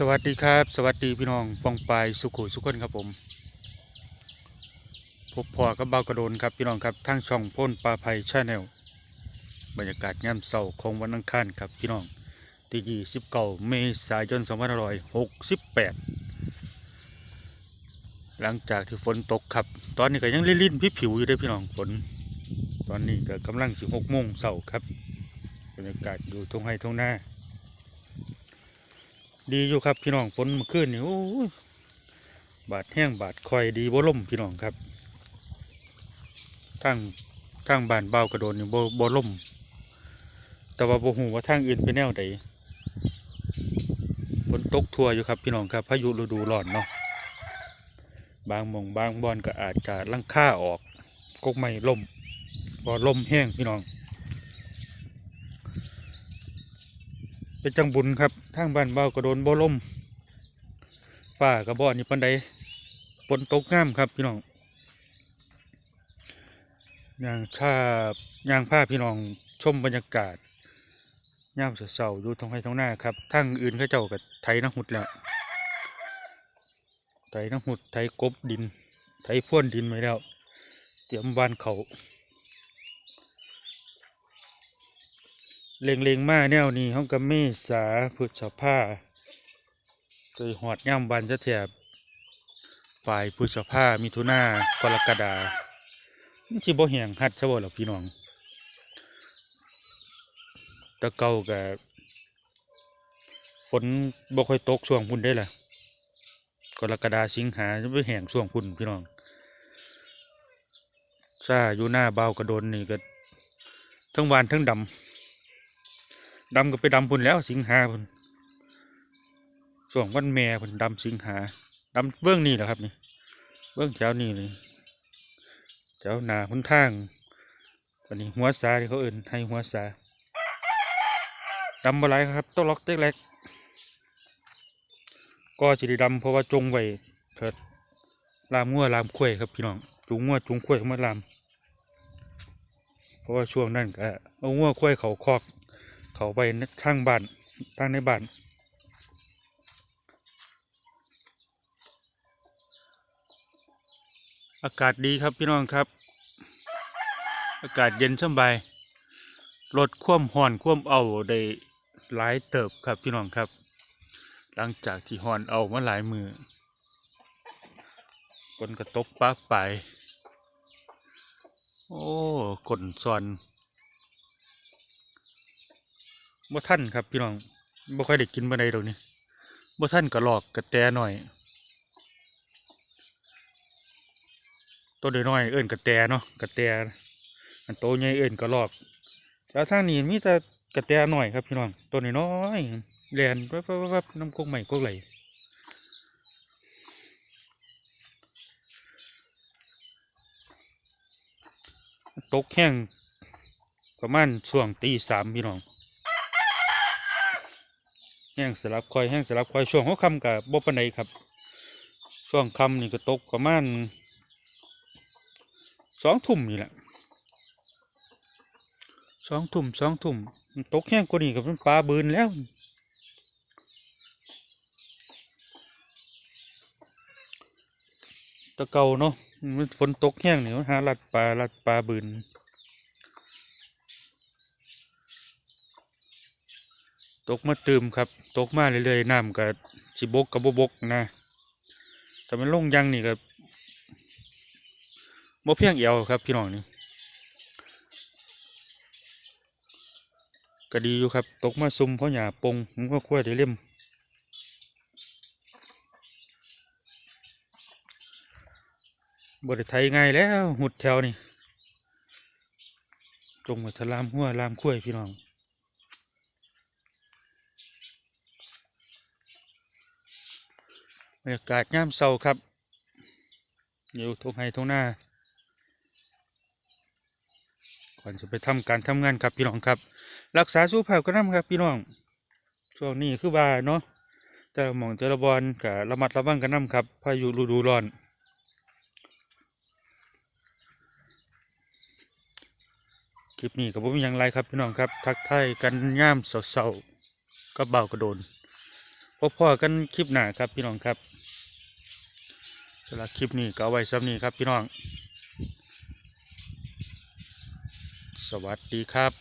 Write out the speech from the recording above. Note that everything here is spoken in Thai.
สวัสดีครับ สวัสดีพี่น้องปองปายสุขุสุขคนครับผมพบพอกับเบากระโดนครับพี่น้องครับทั้งช่องพ่นปลาไผ่ชาแนลบรรยากาศยามเสาร์ของวันอังคารครับพี่น้องที่ยี่สิบเก้าเมษายนสองพันห้าร้อยหกสิบแปดหลังจากที่ฝนตกครับ ตอนนี้ก็ยังลิ่นๆพี่ผิวอยู่เด้วยพี่น้องฝน ตอนนี้ก็กำลังสิบหกโมงเสาร์ครับบรรยากาศอยู่ทงไห้ทงหน้า ดีอยู่ครับพี่น้องฝนเมื่อคืนนี่โอ้บาดแห้งบาดคอยดีบ่ล่มพี่น้องครับทางทางบานเบากระโดนนี่บ่บ่ล่ม แต่ว่าบ่ฮู้ว่าทางอื่นเป็นแนวใดฝนตกทั่วอยู่ครับพี่น้องครับพายุฤดูร้อนเนาะบางมองบางบอนก็อาจจะลังค่าออกกกไม้ล่มบ่ล่มแห้งพี่น้อง เป็นจังบุญครับทางบ้านเบากระโดนบ่ล่มฝ้ากระบอกนี่ปันใดฝนตกงามครับพี่น้องย่างชาย่างผ้าพี่น้องชมบรรยากาศย่ามเสาๆอยู่ตรงไห้ตรงหน้าครับทางอื่นเขาเจ้ากับไทยน้ำหุดแล้วไทยน้ำหุดไทยกบดิน ไทยพ่วนดินไว้แล้ว เตรียมวานเขา เล็งเลงๆมาแนวนี้ห้องกับเมษาพฤษภาโดยหอดย่ำวันจะแถบฝ่ายพฤษภามิถุนากรกฎามันจิบ่แหงฮัดซะบ่หรอพี่น้องตะเก่ากับฝนบ่ค่อยตกช่วงพุ่นได้ล่ะกรกฎาสิงหาจะไปแหงช่วงพุ่นพี่น้องซาอยู่หน้าเบากระโดนนี่ก็ทั้งวานทั้งดำ ดำก็ไปดำพุ่นแล้วสิงหาพุ่นส่วงวันแม่พุ่นดำสิงหาดำเบื้องนี่แหละครับนี่เบื้องแถวนี่เลยแถวหนาพุ่นทางอันนี้หัวสาที่เขาเอื่นให้หัวสาดำบ่ไรครับต้องล็อกเต็กเล็กก็สิได้ดำเพราะว่าจงไว้เถิดลามงัวลามข้วยครับพี่น้องจุงงัวจุงข้วยเข้ามาลามเพราะว่าช่วงนั้นก็เอางัวข้วยเขาคอก เขาไปทางบ้านทางในบ้านอากาศดีครับพี่น้องครับ อากาศเย็นสบายลดความห่อนความเอาได้หลายเติบครับพี่น้องครับ หลังจากที่ห่อนเอามาหลายมือฝนกระตกป้าไป โอ้กลนซอน บ่ท่านครับพี่น้องบ่ค่อยได้กินบ่ได้ดอกนี่บ่ท่านก็หลอกกระแตหน่อย ตัวน้อยเอิ้นกระแตเนาะกระแตอันโตใหญ่เอิ้นก็หลอกแล้วทางนี้มีแต่กระแตหน่อยครับพี่น้องตัวน้อยๆแลนวับๆๆน้ำกกใหม่กกไหลตกแห้งประมาณช่วงตีสามพี่น้อง แห้งสลับคอยแห้งสลับคอยช่วงหัวค่ำกับบ่ปานใดครับ ช่วงค่ำนี่ก็ตกประมาณสองทุ่มนี่แหละสองทุ่มสองทุ่มตกแห้งกว่านี้กับปลาบืนแล้วตะเกาเนาะมันฝนตกแห้งเนี่มันหาลัดปลาลัดปลาบืน ตกมาตืมครับ ตกมาเรื่อยๆน้ำกับสิบกกับบบกนะ แต่มันลงยังนี่กับบ่เพียงเอวครับ พี่น้องนี่ก็ดีอยู่ครับ ตกมาซุ่มเพราะหยาปงมันก็ค่อยได้เล่มบไดไทยง่ายแล้ว หุดแถวนี่ จงมาทะลามหัวลามคุ้ยพี่น้อง บรรยากาศย่ามเศร้าครับ อยู่ทงไห้ทงหน้า ก่อนจะไปทำการทำงานครับพี่น้องครับ รักษาสุขภาพก็นำครับพี่น้อง ช่วงนี้คือว่าเนาะแต่หมองแต่ละบอลกับระมัดระวังกันนำครับพายุฤดูร้อนคลิปนี้กับผมยังไรครับพี่น้องครับ ทักทายกันย่ามเศร้าๆกับเบากระโดน พบพ่อกันคลิปหน้าครับพี่น้องครับสำหรับคลิปนี้ก็เอาไว้ซ้ำนี้ครับพี่น้อง สวัสดีครับ